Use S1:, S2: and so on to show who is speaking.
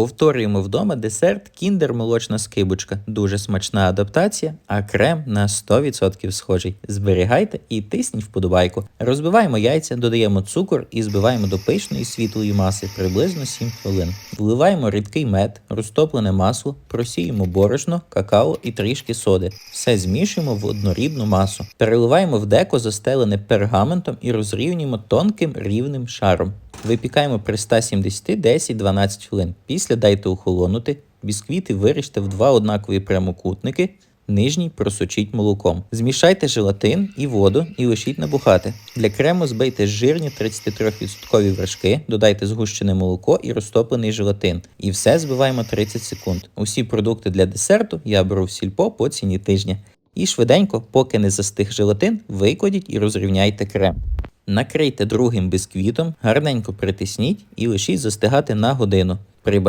S1: Повторюємо вдома десерт кіндер молочна скибочка. Дуже смачна адаптація, а крем на 100% схожий. Зберігайте і тисніть вподобайку. Розбиваємо яйця, додаємо цукор і збиваємо до пишної світлої маси приблизно 7 хвилин. Вливаємо рідкий мед, розтоплене масло, просіємо борошно, какао і трішки соди. Все змішуємо в однорідну масу. Переливаємо в деко, застелене пергаментом і розрівнюємо тонким рівним шаром. Випікаємо при 170 10-12 хвилин. Після дайте охолонути. Бісквіти виріжте в два однакові прямокутники. Нижній просочіть молоком. Змішайте желатин і воду і лишіть набухати. Для крему збийте жирні 33% вершки, додайте згущене молоко і розтоплений желатин. І все збиваємо 30 секунд. Усі продукти для десерту я беру в сільпо по ціні тижня. І швиденько, поки не застиг желатин, викладіть і розрівняйте крем. Накрийте другим бисквітом, гарненько притисніть і лишіть застигати на годину. При бажанні